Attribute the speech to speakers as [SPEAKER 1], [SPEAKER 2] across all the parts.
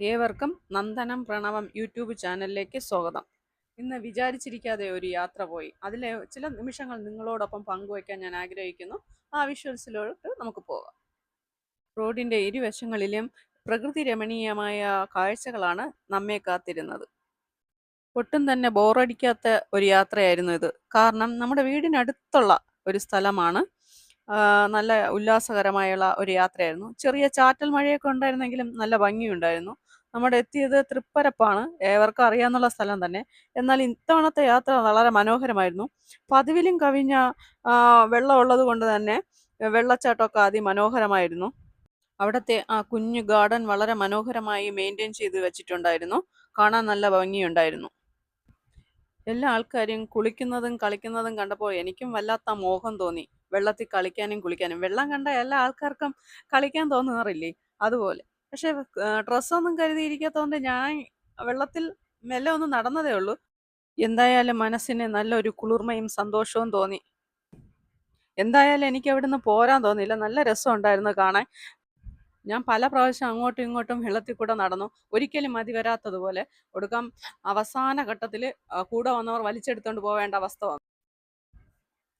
[SPEAKER 1] ഏവർക്കും നന്ദനം പ്രണവം യൂട്യൂബ് ചാനലിലേക്ക് സ്വാഗതം. ഇന്ന് വിചാരിച്ചിരിക്കാതെ ഒരു യാത്ര പോയി. അതിലെ ചില നിമിഷങ്ങൾ നിങ്ങളോടൊപ്പം പങ്കുവയ്ക്കാൻ ഞാൻ ആഗ്രഹിക്കുന്നു. ആ വിഷ്വൽസിലോട്ട് നമുക്ക് പോകാം റോഡിന്റെ ഇരുവശങ്ങളിലും പ്രകൃതി രമണീയമായ കാഴ്ചകളാണ് നമ്മെ കാത്തിരുന്നത്. ഒട്ടും തന്നെ ബോറടിക്കാത്ത ഒരു യാത്രയായിരുന്നു ഇത്. കാരണം നമ്മുടെ വീടിനടുത്തുള്ള ഒരു സ്ഥലമാണ് നല്ല ഉല്ലാസകരമായുള്ള ഒരു യാത്രയായിരുന്നു. ചെറിയ ചാറ്റൽ മഴയൊക്കെ ഉണ്ടായിരുന്നെങ്കിലും നല്ല ഭംഗിയുണ്ടായിരുന്നു. നമ്മുടെ എത്തിയത് തൃപ്പരപ്പാണ്. ഏവർക്കും അറിയാവുന്ന സ്ഥലം തന്നെ. എന്നാൽ ഇത്തവണത്തെ യാത്ര വളരെ മനോഹരമായിരുന്നു. പതിവിലും കവിഞ്ഞ വെള്ളമുള്ളത് കൊണ്ട് തന്നെ വെള്ളച്ചാട്ടമൊക്കെ അതിമനോഹരമായിരുന്നു. അവിടുത്തെ ആ കുഞ്ഞു ഗാർഡൻ വളരെ മനോഹരമായി മെയിന്റെയിൻ ചെയ്ത് വെച്ചിട്ടുണ്ടായിരുന്നു. കാണാൻ നല്ല ഭംഗിയുണ്ടായിരുന്നു. എല്ലാ ആൾക്കാരും കുളിക്കുന്നതും കളിക്കുന്നതും കണ്ടപ്പോൾ എനിക്കും വല്ലാത്ത മോഹം തോന്നി. വെള്ളത്തിൽ കളിക്കാനും കുളിക്കാനും. വെള്ളം കണ്ട എല്ലാ ആൾക്കാർക്കും കളിക്കാൻ തോന്നാറില്ലേ? അതുപോലെ. പക്ഷെ ഡ്രസ്സൊന്നും കരുതിയിരിക്കാത്തതുകൊണ്ട് ഞാൻ വെള്ളത്തിൽ മെല്ലെ ഒന്ന് നടന്നതേ ഉള്ളൂ. എന്തായാലും മനസ്സിന് നല്ലൊരു കുളിർമയും സന്തോഷവും തോന്നി. എന്തായാലും എനിക്ക് അവിടുന്ന് പോരാൻ തോന്നിയില്ല. നല്ല രസമുണ്ടായിരുന്നു കാണാൻ. ഞാൻ പല പ്രാവശ്യം അങ്ങോട്ടും ഇങ്ങോട്ടും വെള്ളത്തിൽ കൂടെ നടന്നു. ഒരിക്കലും മതി വരാത്തതുപോലെ. ഒടുക്കം അവസാന ഘട്ടത്തിൽ കൂടെ വന്നവർ വലിച്ചെടുത്തുകൊണ്ട് പോവേണ്ട അവസ്ഥ വന്നു.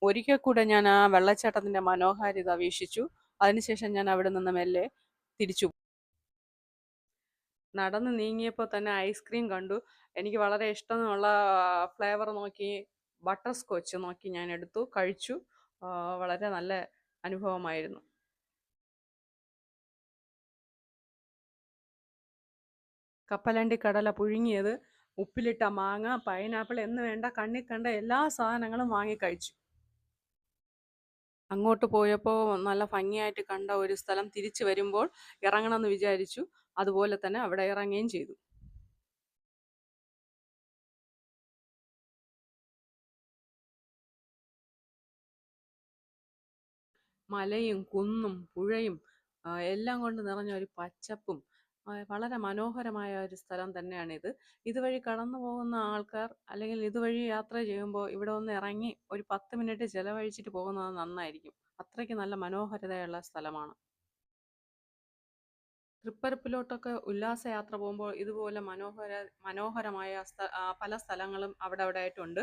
[SPEAKER 1] ഒരിക്കൽ കൂടെ ഞാൻ ആ വെള്ളച്ചാട്ടത്തിന്റെ മനോഹാരിത വീക്ഷിച്ചു. അതിനുശേഷം ഞാൻ അവിടെ നിന്ന് മെല്ലെ തിരിച്ചു. നടന്ന് നീങ്ങിയപ്പോൾ തന്നെ ഐസ്ക്രീം കണ്ടു. എനിക്ക് വളരെ ഇഷ്ടമുള്ള ഫ്ലേവർ നോക്കി ബട്ടർ സ്കോച്ച് നോക്കി ഞാൻ എടുത്തു കഴിച്ചു. വളരെ നല്ല അനുഭവമായിരുന്നു. കപ്പലണ്ടി കടല പുഴുങ്ങിയത് ഉപ്പിലിട്ട മാങ്ങ പൈനാപ്പിൾ എന്ന് വേണ്ട കണ്ണി കണ്ട എല്ലാ സാധനങ്ങളും വാങ്ങി കഴിച്ചു. അങ്ങോട്ട് പോയപ്പോൾ നല്ല ഭംഗിയായിട്ട് കണ്ട ഒരു സ്ഥലം തിരിച്ചു വരുമ്പോൾ ഇറങ്ങണമെന്ന് വിചാരിച്ചു. അതുപോലെ തന്നെ അവിടെ ഇറങ്ങുകയും ചെയ്തു. മലയും കുന്നും പുഴയും എല്ലാം കൊണ്ട് നിറഞ്ഞ ഒരു പച്ചപ്പും വളരെ മനോഹരമായ ഒരു സ്ഥലം തന്നെയാണ് ഇത് ഇതുവഴി കടന്നു പോകുന്ന ആൾക്കാർ അല്ലെങ്കിൽ ഇതുവഴി യാത്ര ചെയ്യുമ്പോൾ ഇവിടെ ഒന്ന് ഇറങ്ങി ഒരു പത്ത് മിനിറ്റ് ചിലവഴിച്ചിട്ട് പോകുന്നത് നന്നായിരിക്കും. അത്രയ്ക്ക് നല്ല മനോഹരതയുള്ള സ്ഥലമാണ്. തൃപ്പരപ്പിലോട്ടൊക്കെ ഉല്ലാസയാത്ര പോകുമ്പോൾ ഇതുപോലെ മനോഹര മനോഹരമായ പല സ്ഥലങ്ങളും അവിടെ അവിടെ ആയിട്ടുണ്ട്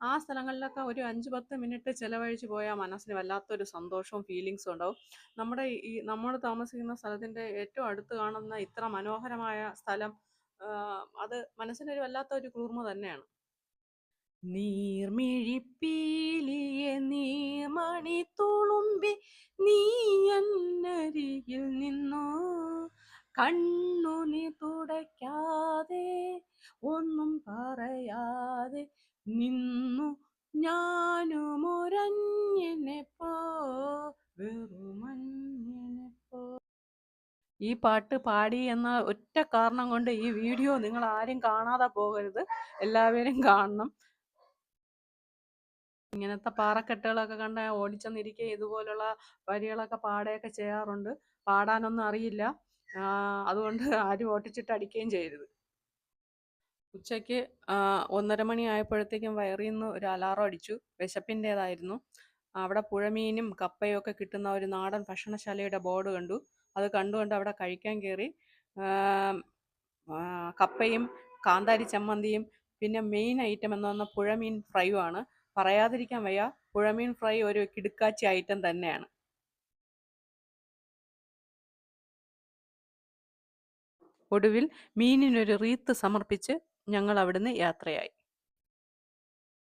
[SPEAKER 1] ആ സ്ഥലങ്ങളിലൊക്കെ ഒരു അഞ്ച് പത്ത് മിനിറ്റ് ചിലവഴിച്ച് പോയാൽ മനസ്സിന് വല്ലാത്തൊരു സന്തോഷവും ഫീലിങ്സും ഉണ്ടാവും. നമ്മുടെ ഈ നമ്മൾ താമസിക്കുന്ന സ്ഥലത്തിന്റെ ഏറ്റവും അടുത്ത് കാണുന്ന ഇത്ര മനോഹരമായ സ്ഥലം അത് മനസ്സിനൊരു വല്ലാത്ത ഒരു കുളിർമ തന്നെയാണ്. നീർമിഴിപ്പീലിയെ നീർമണി തുളുമ്പി നീ നിന്നോ കണ്ണു നീ തുടയ്ക്കാതെ ഒന്നും പറയാതെ നിന്നു. ഞാനും ഒരഞ്ഞിനെ പോ വെറുമഞ്ഞിനെ ഈ പാട്ട് പാടി എന്ന ഒറ്റ കാരണം കൊണ്ട് ഈ വീഡിയോ നിങ്ങൾ ആരും കാണാതെ പോകരുത്. എല്ലാവരും കാണണം. ഇങ്ങനത്തെ പാറക്കെട്ടുകളൊക്കെ കണ്ട ഓടിച്ചെന്നിരിക്കെ ഇതുപോലുള്ള വരികളൊക്കെ പാടുകയൊക്കെ ചെയ്യാറുണ്ട്. പാടാനൊന്നും അറിയില്ല. അതുകൊണ്ട് ആരും ഓട്ടിച്ചിട്ട് അടിക്കുകയും ചെയ്യരുത്. ഉച്ചയ്ക്ക് ഒന്നര മണി ആയപ്പോഴത്തേക്കും വയറിൽ നിന്ന് ഒരു അലാറം അടിച്ചു. വിശപ്പിന്റേതായിരുന്നു. അവിടെ പുഴമീനും കപ്പയും ഒക്കെ കിട്ടുന്ന ഒരു നാടൻ ഭക്ഷണശാലയുടെ ബോർഡ് കണ്ടു. അത് കണ്ടുകൊണ്ട് അവിടെ കഴിക്കാൻ കയറി. കപ്പയും കാന്താരി ചമ്മന്തിയും പിന്നെ മെയിൻ ഐറ്റം എന്ന് പറഞ്ഞാൽ പുഴമീൻ ഫ്രൈയും ആണ്. പറയാതിരിക്കാൻ വയ്യ. പുഴമീൻ ഫ്രൈ ഒരു കിടുക്കാച്ചി ഐറ്റം തന്നെയാണ്. ഒടുവിൽ മീനിനൊരു റീത്ത് സമർപ്പിച്ച് ഞങ്ങൾ അവിടുന്ന് യാത്രയായി.